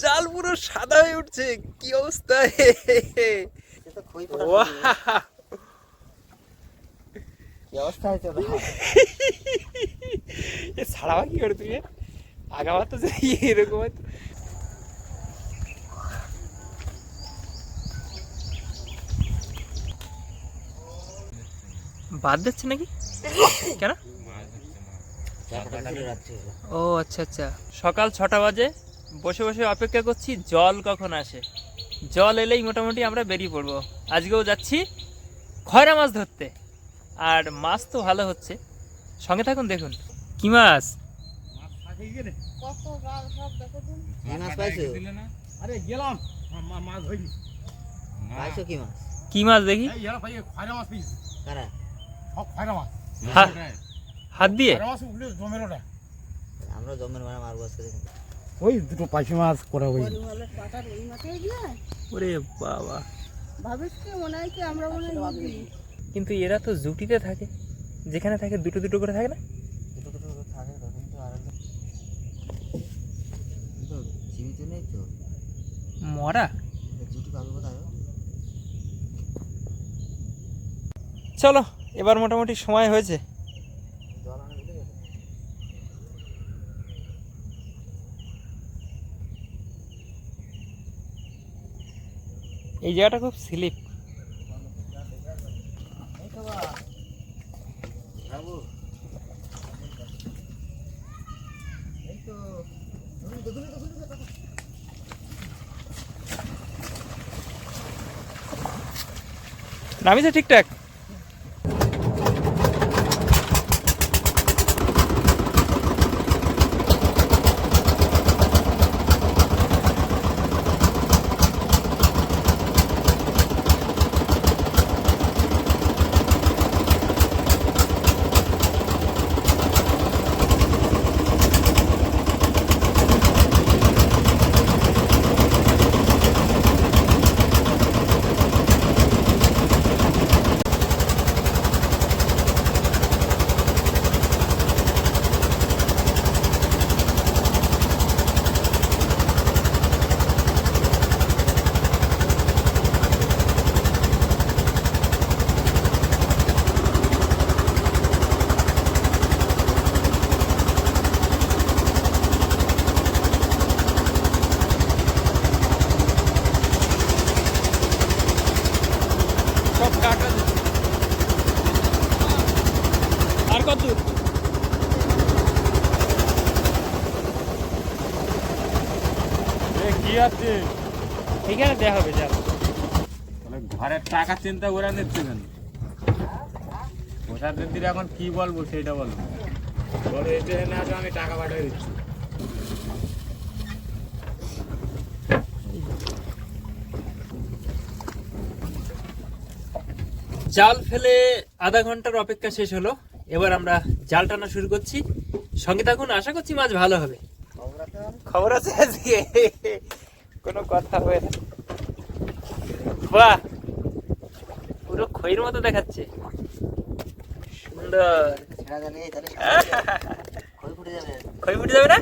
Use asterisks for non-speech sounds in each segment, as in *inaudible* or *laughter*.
জাল পুরো সাদা হয়ে উঠছে। কি অবস্থা? ছাড়াবা কি করে তুমি? আগাবার তো এরকম বাদ দিচ্ছে নাকি? কেন। ও আচ্ছা আচ্ছা। সকাল ছটা বাজে। বসে বসে অপেক্ষা করছি জল কখন আসে? জল এলেই মোটামুটি আমরা বেরিয়ে পড়ব। আজকেও যাচ্ছি খয়রা মাছ ধরতে। আর মাছ তো ভালো হচ্ছে। সঙ্গে থাকুন দেখুন। কি মাছ? কি মাছ আরে গেলাম। মা- মা- মাছ ধরি। কি মাছ? কি মাছ দেখি? এই ইয়ার খয়রা মাছ পেয়েছি কারা? সব খয়রা মাছ। হাত দিয়ে? মাছ জমের ওটা। আমরা জমের মারা মারবো আজকে দেখুন ওই দুটো পাইছি মাছ করে গিয়ে ওরে বাবা। ভাবিস কি মনে হয় কি আমরা মনে হয় কিন্তু এরা তো জুটিতে থাকে। যেখানে থাকে দুটো দুটো করে থাকে না? দুটো দুটো করে থাকে তো কিন্তু আরেকজন কিন্তু তো মরা? চলো এবার মোটামুটি সময় হয়েছে জল আনে ভুলে গেছে এই জায়গাটা খুব স্লিপ। নামিছে ঠিকঠাক সব কাটা দিচ্ছে। আর কত দূর কি আছে এখানে দেওয়া হবে যা তাহলে ঘরের টাকা চিন্তা করে নিচ্ছে কেন? পোষার দিদির এখন কি বলব সেটা বলো। বলো এটা আমি টাকা পাঠিয়ে দিচ্ছি। জাল ফেলে আধা ঘণ্টার অপেক্ষা শেষ হলো। এবার আমরা জাল টানা শুরু করছি। সঙ্গে থাকুন আশা করছি মাছ ভালো হবে। খবর আছে খবর আছে আজকে। কোনো কথা হবে না। বাহ! পুরো খইয়ের মতো দেখাচ্ছে। সুন্দর। খই ফুটে যাবে না?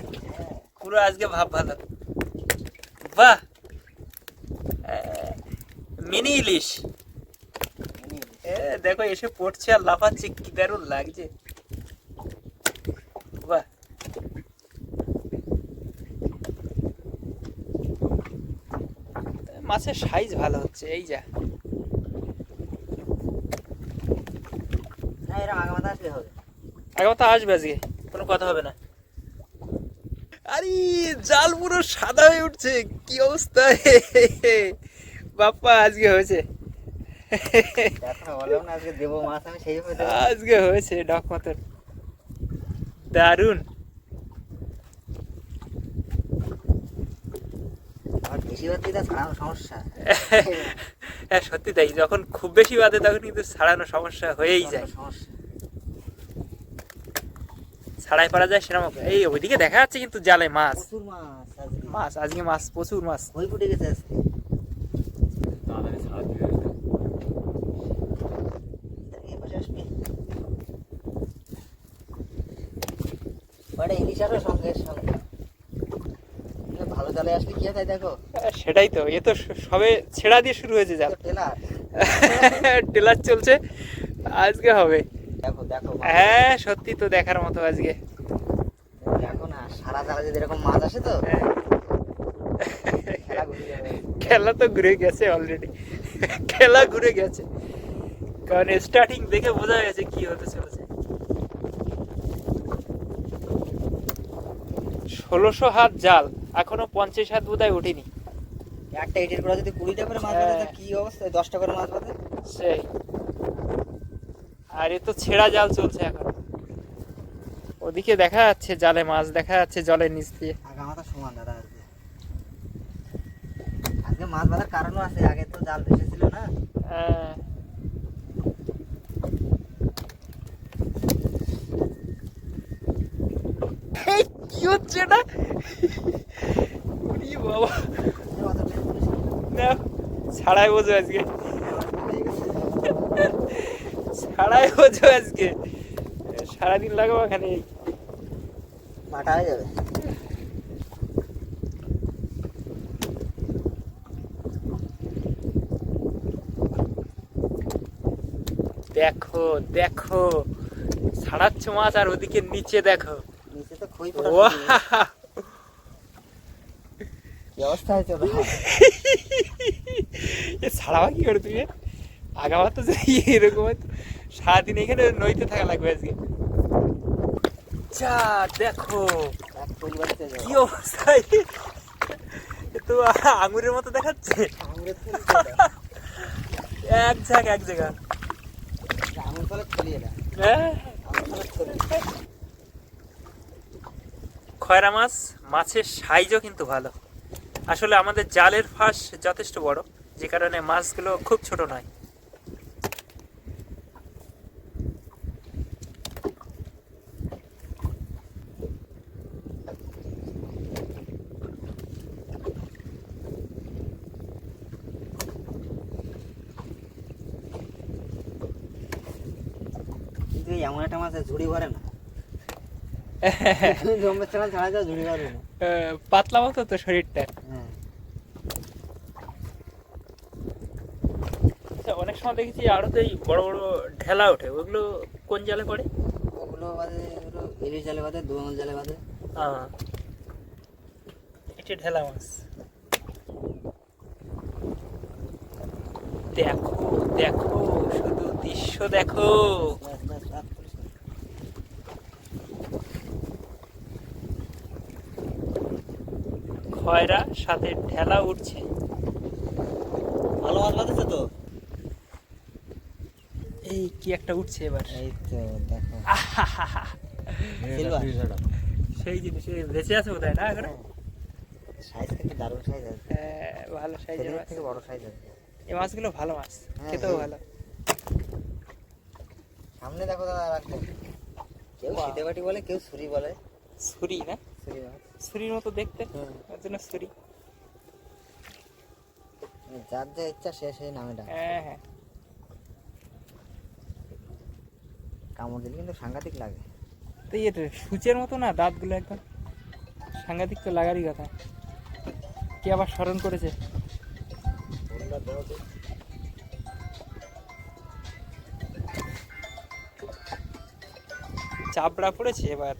পুরো আজকে ভাব ভালো। বাহ! মিনি ইলিশ। দেখো, এসে পড়ছে আর লাফাচ্ছে, কি দারুণ লাগছে। বাহ! মাছের সাইজ ভালো হচ্ছে, এই যা হ্যাঁ তো আসবে আজকে কোনো কথা হবে না। আরে জাল পুরো সাদা হয়ে উঠছে কি অবস্থা? বাপ্পা আজকে হয়েছে। বললাম না আজকে দেবো মাছ আমি সেই ভাবে আজকে হয়েছে ডক মতন। দারুণ হ্যাঁ সত্যি তাই যখন খুব বেশি বাদে তখন কিন্তু ছাড়ানো সমস্যা হয়েই যায়। সমস্যা। ছাড়াই পারা যায় সেরকম এই ওইদিকে দেখা যাচ্ছে কিন্তু জালে মাছ। মাছ আজকে। মাছ প্রচুর মাছ। খই ফুটে গেছে আজকে। হয় সেটাই তো। এ তো সবে ছেঁড়া দিয়ে শুরু হয়েছে জাল। টেলার। *laughs* টেলার চলছে। আজকে হবে। দেখো হ্যাঁ সত্যি তো দেখার মতো আজকে। দেখো না সারা জালে যদি এরকম মাছ আসে তো? হ্যাঁ। খেলা তো ঘুরে গেছে অলরেডি খেলা ঘুরে গেছে। কারণ স্টার্টিং দেখে বোঝা গেছে কি হতে চলেছে। ষোলোশো হাত জাল এখনও পঞ্চাশ হাত বোধহয় ওঠেনি। একটা এডিট করা যদি কুড়িটা করে মাছ বাঁধে কি অবস্থা? দশটা করে মাছ বাঁধে? সেই। আর এ তো ছেঁড়া জাল চলছে এখন। ওদিকে দেখা যাচ্ছে জালে মাছ দেখা যাচ্ছে জলের নিচ দিয়ে। সমান দাদা আজকে। আজকে মাছ বাঁধার কারণও আছে আগে তো জাল ভেসেছিল না। হ্যাঁ। কি হচ্ছে এটা বাবা। না। না ছাড়াই বোঝো আজকে হয়ে গেছে। ছাড়াই বোঝো আজকে। সারাদিন লাগাবো এখানে। মাটা হয়ে যাবে। দেখো দেখো ছাড়াচ্ছ মাছ আর ওদিকে নিচে দেখো। নিচে তো কি অবস্থা হয়েছে ছাড়াবা কি করে তুমি আগাবার তো এরকম হতো। সারাদিন এখানে নইতে থাকা লাগবে আজকে। যা দেখো। কি অবস্থা? তো আঙুরের মতো দেখাচ্ছে। এক জায়গা এক জায়গা। হ্যাঁ। খয়রা মাছ, মাছের সাইজও কিন্তু ভালো। আসলে আমাদের জালের ফাঁস যথেষ্ট বড়, যে কারণে মাছগুলো খুব ছোট নয় কিন্তু এই এমন একটা মাছ ঝুড়ি ভরে না। *laughs* জম্বের ছাড়া ঝুড়ি না। পাতলা মতো তো শরীরটা। হ্যাঁ। আচ্ছা, অনেক সময় দেখেছি আরও তো এই বড় বড় ঢেলা ওঠে। ওগুলো কোন জালে পড়ে? ওগুলো বাদে ওগুলো ইলিশ জালে বাদে দু জালে বাদে। আহ, এটা ঢেলা মাছ। দেখো দেখো শুধু দৃশ্য দেখো। খয়রা সাথে ঢেলা উঠছে ভালো মাছ বাঁধেছে তো? এই কি একটা উঠছে এবার। এই তো দেখো। সেই জিনিস বেঁচে আছে বোধহয় না এখন? সাইজ থেকে দারুণ সাইজ আছে। হ্যাঁ, ভালো সাইজের থেকে বড় সাইজ আছে। এই মাছগুলো ভালো মাছ হ্যাঁ, খেতেও হ্যাঁ। ভালো। সামনে দেখো দাদা রাখতে কেউ বাহ। বাটি বলে কেউ ছুরি বলে। ছুরি না? ছুরি মাছ। ছুরির মতো দেখতে হুম। জন্য ছুরি। যার যা ইচ্ছা সে সেই নামে ডাকে হ্যাঁ হ্যাঁ। কামড় দিলে কিন্তু সাংঘাতিক লাগে। তো এর সূচের মতো না দাঁতগুলো একদম। সাংঘাতিক তো লাগারই কথা। কে আবার স্মরণ করেছে? চাপড়া পড়েছে এবার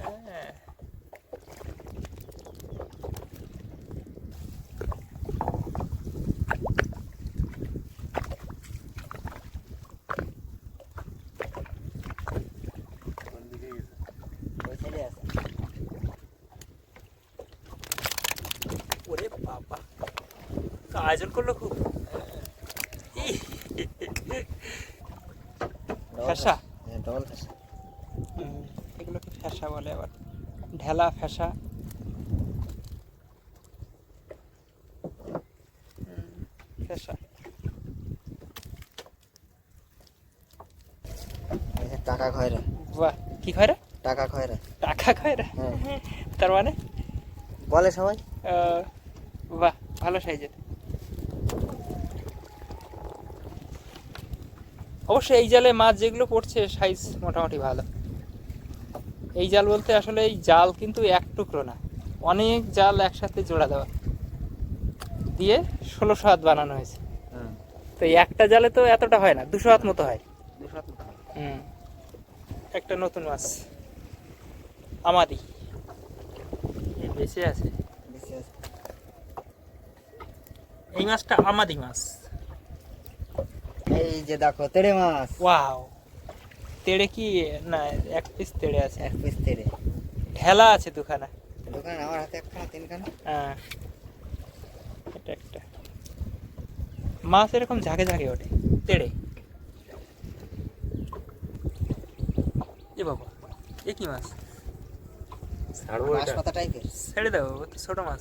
হ্যাঁ। ওই ছেলে আছে ওরে বাবা তো আয়োজন করল খুব ফ্যাসা? হ্যাঁ এগুলোকে ফ্যাসা। বলে আবার? ঢেলা ফ্যাসা। ফ্যাসা। টাকা খয়রা বাহ কি খায় রে? টাকা খয়রা টাকা খায় রে? হ্যাঁ। তার মানে? বলে সবাই। বাহ ভালো সাইজের। অবশ্যই এই জালে মাছ যেগুলো পড়ছে সাইজ মোটামুটি ভালো। এই জাল বলতে আসলে এই জাল কিন্তু এক টুকরো না। অনেক জাল একসাথে জোড়া দেওয়া। দিয়ে ষোলোশো হাত বানানো হয়েছে। হ্যাঁ তো এই একটা জালে তো এতটা হয় না দুশো হাত মতো হয়। হুম। একটা নতুন মাছ। বেঁচে আছে। বেশি আছে। এই মাছটা আমাদি মাছ। এই যে দেখো তেড়ে মাছ। ওয়াও। তেড়ে কি? না এক পিস তেড়ে আছে। এক পিস তেড়ে। ঢেলা আছে দুখানা। দোকানে আমার হাতে একখানা তিনখানা। হ্যাঁ। এটা একটা। মাছ এরকম ঝাঁকে ঝাঁকে ওঠে। তেড়ে। এ বাবা এ কি মাছ? ছাড়বো এটা? পাতা টাইপের ছেড়ে দাও ও তো ছোট মাছ।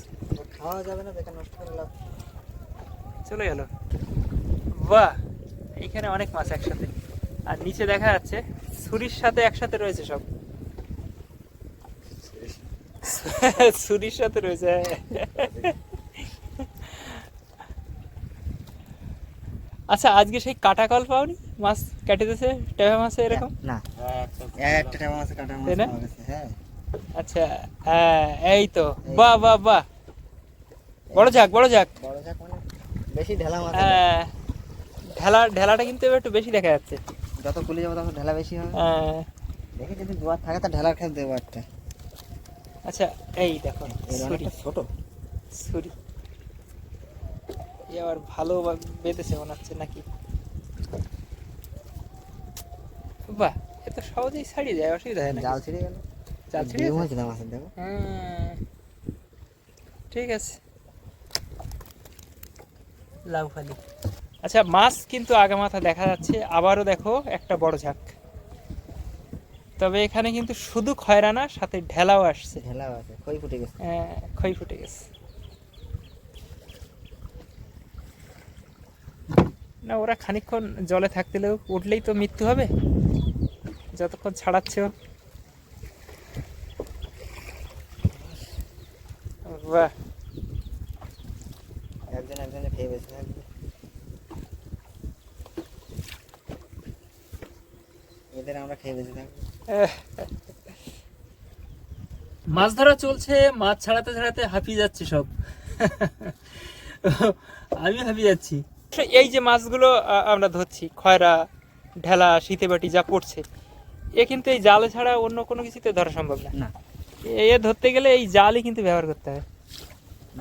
খাওয়া যাবে না বেকার নষ্ট করে লাভ। চলে গেল। বাহ! এইখানে অনেক মাছ একসাথে। আর নিচে দেখা যাচ্ছে ছুরির সাথে একসাথে রয়েছে সব। ছুরির সাথে রয়েছে। আচ্ছা আজকে সেই কাটা কল পাওনি? মাছ কেটে দিয়েছে টেপা মাছে এরকম? না। হ্যাঁ, একটা টাকা মাছ কাটা মাছ হ্যাঁ। আচ্ছা হ্যাঁ এই তো। বাহ বাহ বাহ। বড় যাক বড় যাক বড় যাক মানে বেশি ঢেলা মাছ হ্যাঁ। ঢেলা ঢেলাটা কিন্তু এবার একটু বেশি দেখা যাচ্ছে। যত কুলি যাব তত ঢেলা বেশি হবে। হ্যাঁ। দেখি যদি দুয়ার থাকে তা ঢেলার খেল দেবো একটা। আচ্ছা এই দেখো ছোট। ছুরি। এ আবার ভালো বা- বেঁধেছে মনে হচ্ছে নাকি? বাহ এ তো সহজেই ছাড়িয়ে যায় অসুবিধা হয় না জাল ছিঁড়ে গেল। জাল ছিঁড়ে গেছে? না মাছের দেখো? ঠিক আছে। লাউ ফালি। আচ্ছা মাছ কিন্তু আগামাথা দেখা যাচ্ছে আবারও দেখো একটা বড় ঝাঁক। তবে এখানে কিন্তু শুধু খয়রা না সাথে ঢেলাও আসছে। ঢেলাও আছে খই ফুটে গেছে। হ্যাঁ, ক্ষয় ফুটে গেছে। না ওরা খানিকক্ষণ জলে থাকতে দিলেও উঠলেই তো মৃত্যু হবে। যতক্ষণ ছাড়াচ্ছে ও। বাহ। একজন একজনে খেয়ে বেঁচে থাকবে। এদের আমরা খেয়ে বেঁচে থাকব। *laughs* মাছ ধরা চলছে মাছ ছাড়াতে ছাড়াতে হাঁপিয়ে যাচ্ছে সব। *laughs* আমি হাঁপিয়ে যাচ্ছি। এই যে মাছগুলো আমরা ধরছি খয়রা ঢেলা শীতে বাটি যা পড়ছে এ কিন্তু এই জালে ছাড়া অন্য কোনো কিছুতে ধরা সম্ভব না। না। এ ধরতে গেলে এই জালই কিন্তু ব্যবহার করতে হবে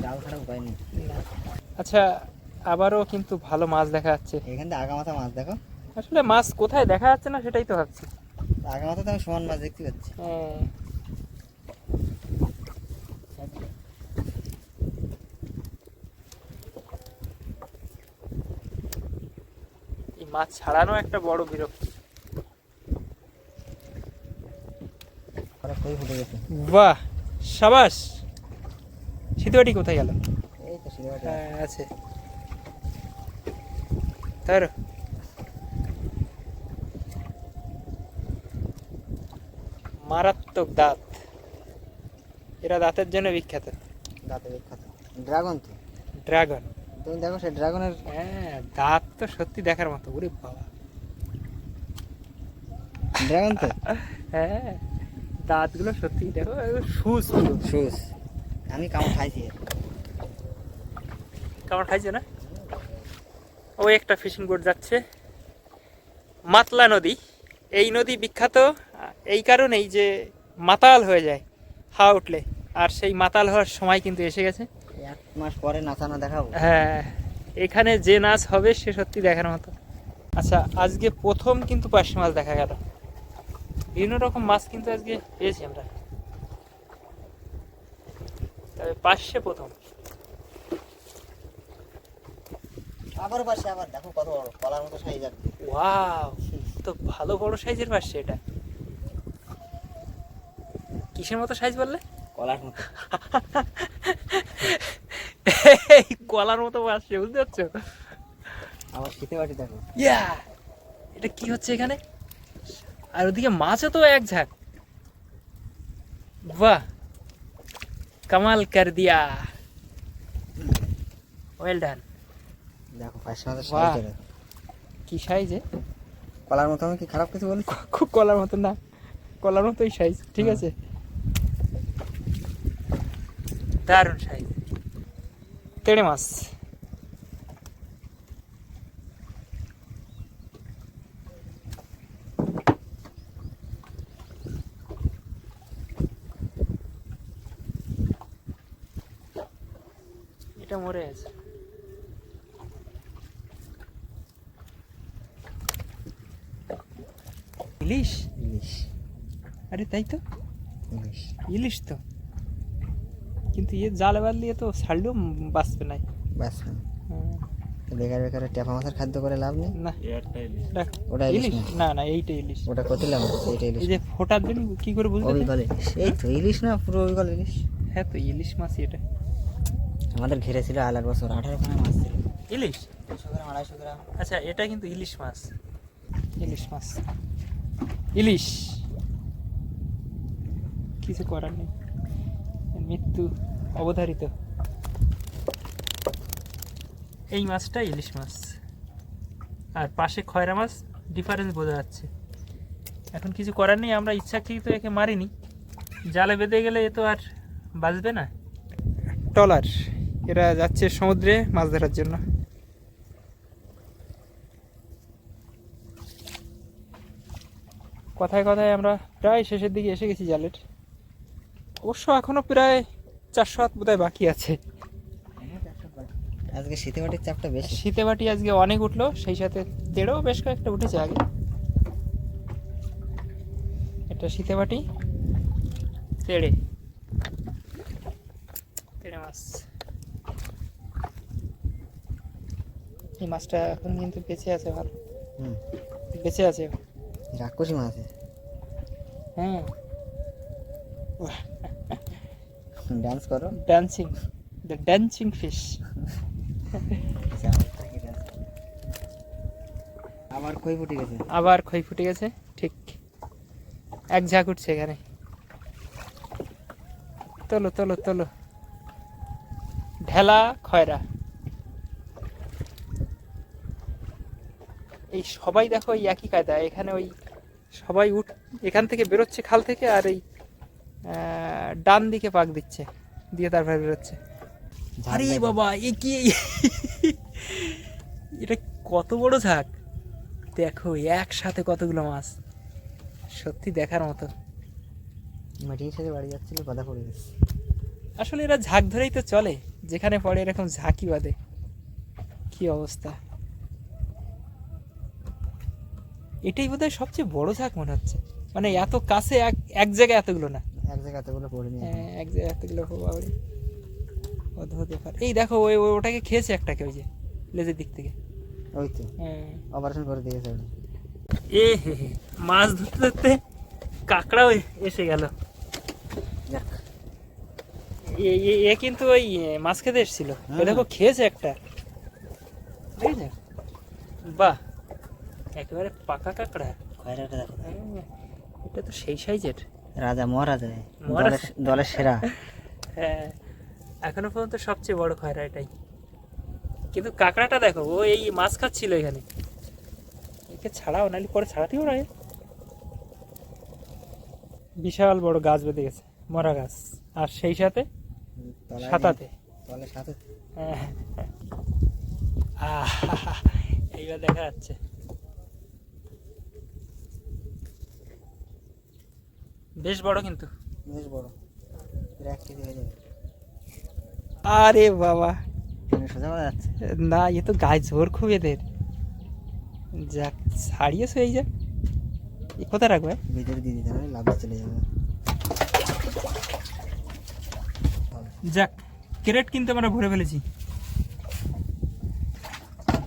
জাল ছাড়া উপায় নেই। আচ্ছা আবারও কিন্তু ভালো মাছ দেখা যাচ্ছে। এখান থেকে আগা মাথা মাছ দেখো। আসলে মাছ কোথায় দেখা যাচ্ছে না সেটাই তো ভাবছি। আগা মতো তো আমি সমান মাছ দেখতে পাচ্ছি। হ্যাঁ। এই মাছ ছাড়ানো একটা বড় বিরক্তি। বাহ সাবাস। শীতবাটি কোথায় গেল? এই তো সিনেমাটা হ্যাঁ আছে। তার মারাত্মক দাঁত। এরা দাঁতের জন্য বিখ্যাত। দাঁতে বিখ্যাত। ড্রাগন তো। ড্রাগন। তুমি দেখো সেই ড্রাগনের হ্যাঁ দাঁত তো সত্যি দেখার মতো। ওরে বাবা। ড্রাগন তো? হ্যাঁ দাঁতগুলো সত্যি দেখো সুস শুস আমি কামড় খাইছি। কেমন খাইছে না? ওই একটা ফিশিং বোট যাচ্ছে। মাতলা নদী। এই নদী বিখ্যাত এই কারণেই যে মাতাল হয়ে যায় হাওয়া উঠলে। আর সেই মাতাল হওয়ার সময় কিন্তু এসে গেছে। এক মাস পরে নাচানো দেখাবো। হ্যাঁ এখানে যে নাচ হবে সে সত্যি দেখার মতো। আচ্ছা আজকে প্রথম কিন্তু পার্শে মাছ দেখা গেল। বিভিন্ন রকম মাছ কিন্তু আজকে পেয়েছি আমরা। তবে পার্শে প্রথম। আবার পাশে আবার। দেখো কত বড় কলার মতো সাইজ আর ওয়াও তো ভালো বড় সাইজের পার্শে এটা। কিসের মতো সাইজ বললে? কলার মতো। এই কলার মতো পার্শে বুঝতে পারছ? আবার শীতে বাটি দেখো। ইয়া! এটা কি হচ্ছে এখানে? আর ওদিকে মাছও তো এক ঝাঁক। বাহ! কামাল কর দিয়া। ওয়েল ডান দেখো পাঁচশো মাছের সাইজ দেখো। কি সাইজে কলার মতো আমি কি খারাপ কিছু বলি খুব কলার মতো না। কলার মতোই সাইজ ঠিক আছে? দারুণ সাইজ তেড়ে মাছ। এটা মরে আছে ইলিশ? ইলিশ। আরে তাই তো? ইলিশ। ইলিশ তো। কিন্তু ইয়ে জালে বাল দিয়ে তো ছাড়লেও বাঁচবে না ব্যাস না। তো বেকার বেকার টেপা মাছের খাদ্য করে লাভ নেই? না। ওটা ইলিশ না? না এইটা ইলিশ। ওটা কতিলাম এইটা ইলিশ এই যে ফোটার জন্য কি করে বুঝলে? অবিকল ইলিশ। এই তো ইলিশ না পুরো অবিকল ইলিশ। হ্যাঁ তো ইলিশ মাছ এটা। আমাদের ঘিরে ছিল আলার বছর আঠারো খানা মাছ ছিল। ইলিশ? দুশো গ্রাম আড়াইশো গ্রাম। আচ্ছা এটা কিন্তু ইলিশ মাছ। ইলিশ মাছ। ইলিশ। কিছু করার নেই। মৃত্যু। অবধারিত। এই মাছটা ইলিশ মাছ। আর পাশে খয়রা মাছ ডিফারেন্স বোঝা যাচ্ছে। এখন কিছু করার নেই, আমরা ইচ্ছাকৃত একে মারিনি। জালে বেঁধে গেলে এ তো আর বাঁচবে না। টলার, এরা যাচ্ছে সমুদ্রে মাছ ধরার জন্য। কথায় কথায় আমরা প্রায় শেষের দিকে এসে গেছি জালের। অবশ্য এখনও প্রায় চারশো হাত বোধহয় বাকি আছে। আজকে শীতে বাটির চাপটা বেশি। শীতে বাটি আজকে অনেক উঠল সেই সাথে তেড়েও বেশ কয়েকটা উঠেছে আগে। এটা শীতে বাটি তেড়ে। তেড়ে মাছ। এই মাছটা এখন কিন্তু বেঁচে আছে ভালো বেঁচে আছে। রাক্ষসী মাছ হ্যাঁ। ডান্স করো? ডান্সিং দ্য ডান্সিং ফিশ আবার কই ফুটে গেছে। আবার খই ফুটে গেছে ঠিক। এক ঝাঁক উঠছে এখানে। তোলো তোলো তোলো। ঢেলা খয়রা। এই সবাই দেখো এই একই কায়দা এখানে ওই সবাই উঠ এখান থেকে বেরোচ্ছে খাল থেকে আর এই ডান দিকে পাক দিচ্ছে দিয়ে তারপরে বেরোচ্ছে। আরে বাবা এ কি? এটা কত বড় ঝাঁক? দেখো একসাথে কতগুলো মাছ। সত্যি দেখার মতো। মাটির সাথে বাড়ি যাচ্ছিল বাধা পড়ে গেছে। আসলে এরা ঝাঁক ধরেই তো চলে যেখানে পড়ে এরকম ঝাঁকি বাঁধে। কি অবস্থা? এটাই বোধহয় সবচেয়ে বড় ঝাঁক মনে হচ্ছে। মানে এত কাছে এক এক জায়গায় এতগুলো না। এক জায়গায় এতগুলো পড়ে নিয়ে হ্যাঁ এক জায়গায় এতগুলো বাবারে। অদ্ভুত ব্যাপার। এই দেখো ওই ওটাকে খেয়েছে একটাকে ওই যে লেজের দিক থেকে। ওই তো। হ্যাঁ। অপারেশন করে দিয়েছে এ হে হে, মাছ ধরতে ধরতে কাঁকড়াও এসে গেল। এ- কিন্তু ওই মাছ খেতে এসেছিল। এ হ্যাঁ। দেখো খেয়েছে একটা। দেখেছ বাহ একেবারে পাকা কাঁকড়া। খয়রাটা দেখো। হ্যাঁ, এটা তো সেই সাইজের। রাজা মহারাজা। দলের সেরা। হ্যাঁ এখনও পর্যন্ত সবচেয়ে বড় খয়রা এটাই। কিন্তু কাঁকড়াটা দেখো ও এই মাছ খাচ্ছিল এখানে। একে ছাড়াও নাহলে পরে ছাড়াতেও না বিশাল বড় গাছ বেঁধে গেছে মরা গাছ। আর সেই সাথে সাতাতে। হ্যাঁ। এইবার দেখা যাচ্ছে। বেশ বড় কিন্তু। বেশ বড়। এক কেজি হয়ে যাবে। আরে বাবা। সোজা করা যাচ্ছে? না এ তো গায়ে জোর খুব এদের। যাক ছাড়িয়েছো এই যা। এ কোথায় রাখবে ভিতরে দিয়ে দিতে হবে লাভ চলে যাবে। যাক ক্রেট কিন্তু আমরা ভরে ফেলেছি।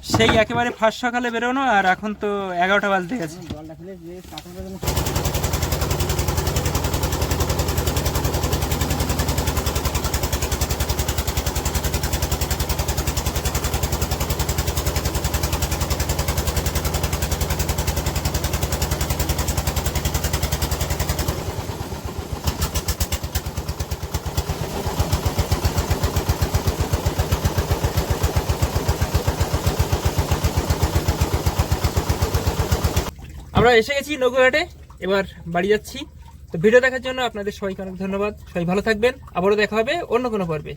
সেই একেবারে ফার্স্ট সকালে বেরোনো আর এখন তো এগারোটা বাজতে গেছে। আমরা এসে গেছি নৌকাঘাটে এবার বাড়ি যাচ্ছি। তো ভিডিও দেখার জন্য আপনাদের সবাইকে অনেক ধন্যবাদ। সবাই ভালো থাকবেন। আবারও দেখা হবে অন্য কোনো পর্বে।